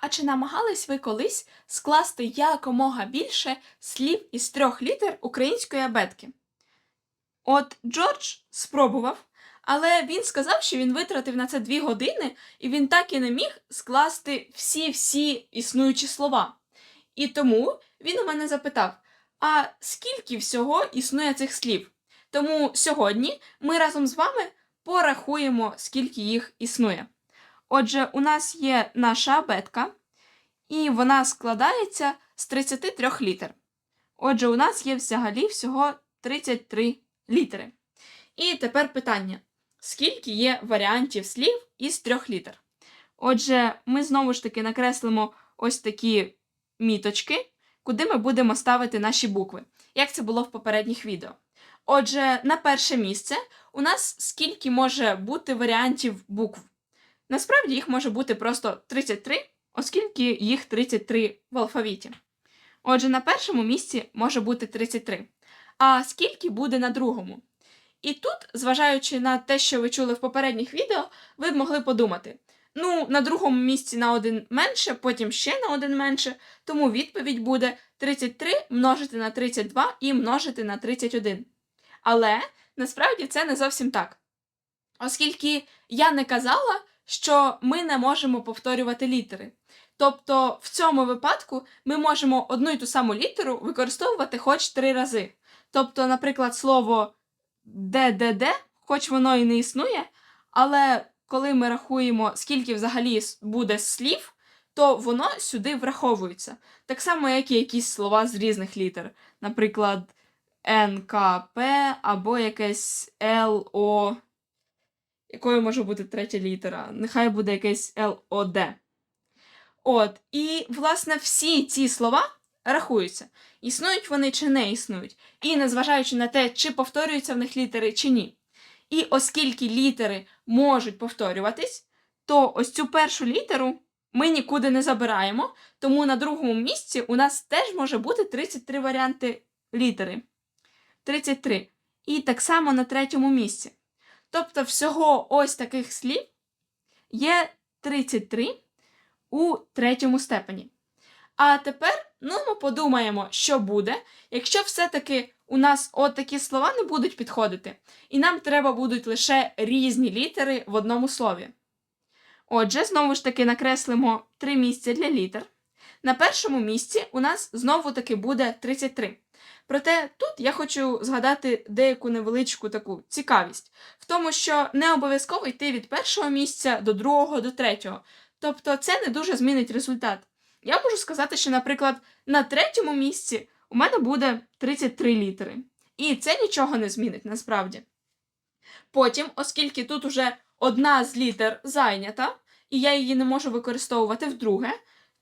А чи намагались ви колись скласти якомога більше слів із трьох літер української абетки? От Джордж спробував, але він сказав, що він витратив на це дві години, і він так і не міг скласти всі-всі існуючі слова. І тому він у мене запитав: а скільки всього існує цих слів? Тому сьогодні ми разом з вами порахуємо, скільки їх існує. Отже, у нас є наша абетка, і вона складається з 33 літер. Отже, у нас є взагалі всього 33 літери. І тепер питання: скільки є варіантів слів із трьох літер? Отже, ми знову ж таки накреслимо ось такі міточки, куди ми будемо ставити наші букви, як це було в попередніх відео. Отже, на перше місце у нас скільки може бути варіантів букв. Насправді їх може бути просто 33, оскільки їх 33 в алфавіті. Отже, на першому місці може бути 33. А скільки буде на другому? І тут, зважаючи на те, що ви чули в попередніх відео, ви б могли подумати: ну, на другому місці на один менше, потім ще на один менше, тому відповідь буде 33 множити на 32 і множити на 31. Але насправді це не зовсім так. Оскільки я не казала, що ми не можемо повторювати літери. Тобто, в цьому випадку ми можемо одну і ту саму літеру використовувати хоч три рази. Тобто, наприклад, слово ДДД, хоч воно і не існує, але коли ми рахуємо, скільки взагалі буде слів, то воно сюди враховується. Так само, як і якісь слова з різних літер. Наприклад, НКП або якесь ЛО. Якою може бути третя літера? Нехай буде якесь ЛОД. От, і, власне, всі ці слова рахуються. Існують вони чи не існують. І незважаючи на те, чи повторюються в них літери, чи ні. І оскільки літери можуть повторюватись, то ось цю першу літеру ми нікуди не забираємо, тому на другому місці у нас теж може бути 33 варіанти літери. 33. І так само на третьому місці. Тобто, всього ось таких слів є 33 у третьому степені. А тепер ну, ми подумаємо, що буде, якщо все-таки у нас от такі слова не будуть підходити, і нам треба будуть лише різні літери в одному слові. Отже, знову ж таки накреслимо три місця для літер. На першому місці у нас знову таки буде 33. Проте тут я хочу згадати деяку невеличку таку цікавість в тому, що не обов'язково йти від першого місця до другого, до третього. Тобто це не дуже змінить результат. Я можу сказати, що, наприклад, на третьому місці у мене буде 33 літери. І це нічого не змінить насправді. Потім, оскільки тут уже одна з літер зайнята, і я її не можу використовувати вдруге,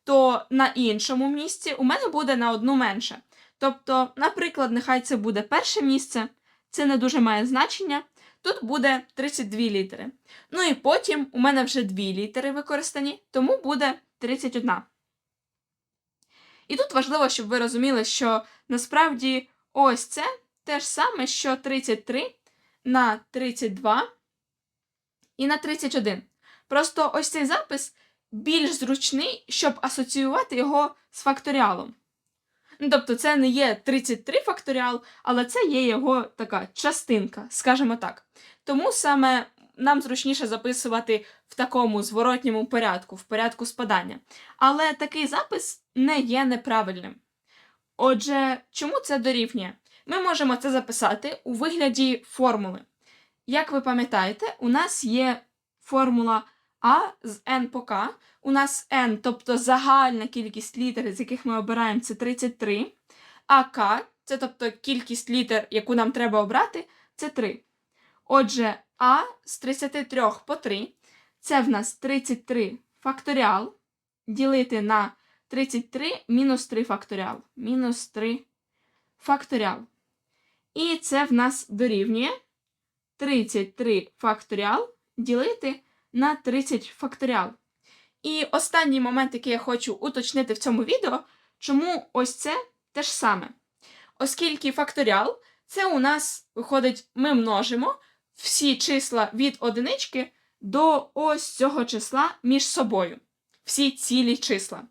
то на іншому місці у мене буде на одну менше. Тобто, наприклад, нехай це буде перше місце, це не дуже має значення. Тут буде 32 літери. Ну і потім у мене вже дві літери використані, тому буде 31. І тут важливо, щоб ви розуміли, що насправді ось це те ж саме, що 33 на 32 і на 31. Просто ось цей запис більш зручний, щоб асоціювати його з факторіалом. Ну, тобто, це не є 33 факторіал, але це є його така частинка, скажімо так. Тому саме нам зручніше записувати в такому зворотньому порядку, в порядку спадання. Але такий запис не є неправильним. Отже, чому це дорівнює? Ми можемо це записати у вигляді формули. Як ви пам'ятаєте, у нас є формула А з n по k. У нас n, тобто загальна кількість літер, з яких ми обираємо, це 33, а k, це тобто кількість літер, яку нам треба обрати, це 3. Отже, А з 33 по 3 це в нас 33 факторіал ділити на 33 мінус 3 факторіал. Мінус 3 факторіал. І це в нас дорівнює 33 факторіал ділити на 30 факторіал. І останній момент, який я хочу уточнити в цьому відео, чому ось це те ж саме. Оскільки факторіал це у нас виходить, ми множимо всі числа від одинички до ось цього числа між собою. всі цілі числа.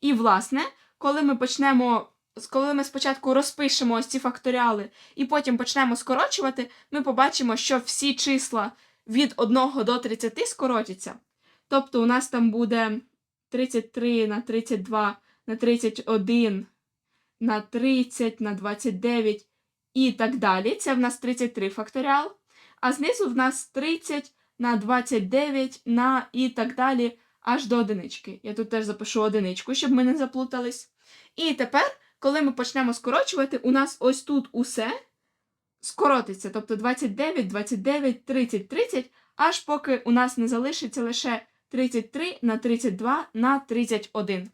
І, власне, коли ми почнемо, коли ми спочатку розпишемо ось ці факторіали і потім почнемо скорочувати, ми побачимо, що всі числа від 1 до 30 скоротяться. Тобто у нас там буде 33 на 32 на 31 на 30 на 29 і так далі. Це в нас 33 факторіал. А знизу в нас 30 на 29 на і так далі аж до одинички. Я тут теж запишу одиничку, щоб ми не заплутались. І тепер, коли ми почнемо скорочувати, у нас ось тут усе скоротиться. Тобто 29, 29, 30, 30, аж поки у нас не залишиться лише 33 на 32 на 31.